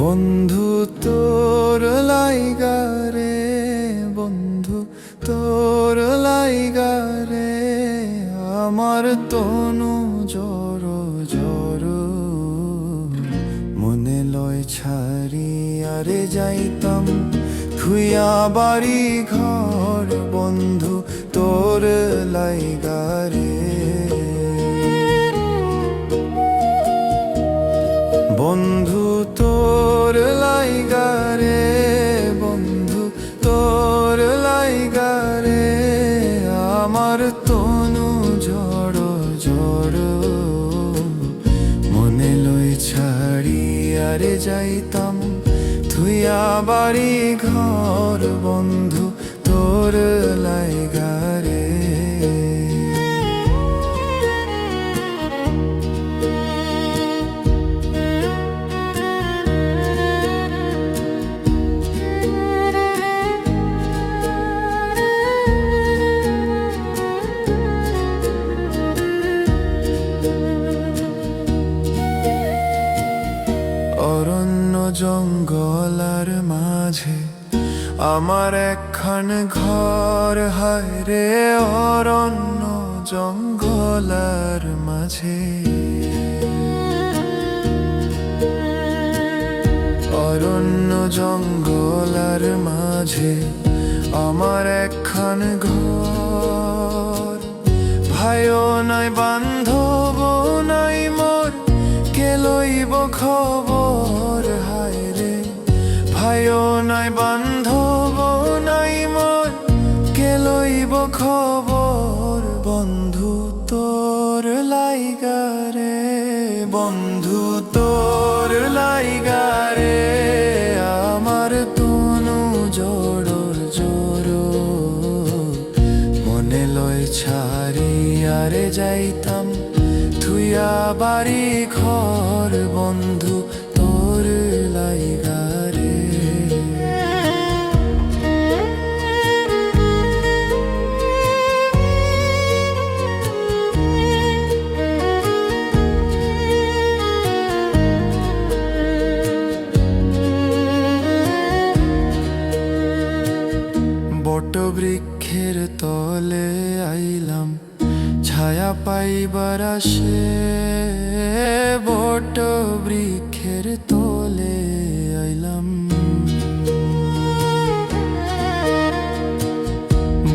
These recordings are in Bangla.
বন্ধু তোর লাইগারে বন্ধু তোর লাইগারে আমার তনু জর জর। মনে লয় ছাড়ি, আরে যাইতাম থুইয়া বাড়ি ঘর। বন্ধু তোর লাইগারে যাইতাম থুইয়া বাড়ি ঘর বন্ধু তোর অরণ্য জঙ্গলার মাঝে আমার একখান ঘর, হায় রে অরণ্য জঙ্গলার মাঝে। অরণ্য জঙ্গলার মাঝে আমার একখান ঘর। ভাইও নাই বান্ধব খবর, বন্ধু তোর লাইগারে বন্ধু তোর লাইগারে আমার তনু জোড়র জোড়ো মনে লয় ছাড়ি আরে যাইতাম, থুইয়া বাড়ি ঘর, বন্ধু বট বৃক্ষের তলে আইলাম, ছায়া পাইবার আসে। বট বৃক্ষের তলে আইলাম।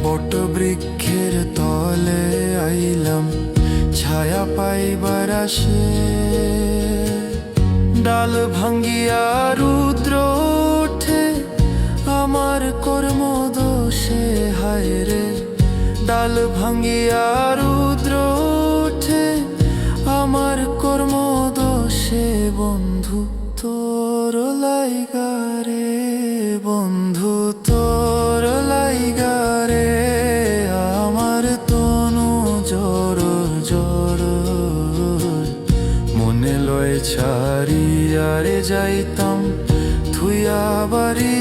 বট বৃক্ষের তলে আইলাম, ছায়া পাইবার আসে। ডাল ভাঙ্গিয়া রুদ্র ওঠে, আমার কর্ম দোষে হায় রে, ডাল ভাঙ্গিয়া রুদ্র ওঠে। আমার কর্ম দোষে বন্ধু, তোর লাইগারে বন্ধু, তোর লাইগারে আমার তনু জোর জোর। মনে লয় ছাড়ি আরে যাইতাম, থুইয়া বাড়ি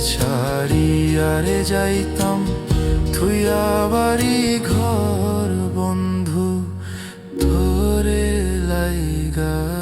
ছাড়িয়ারে যাইতাম। থুইয়া বাড়ি ঘর বন্ধু ধরে লাইগা।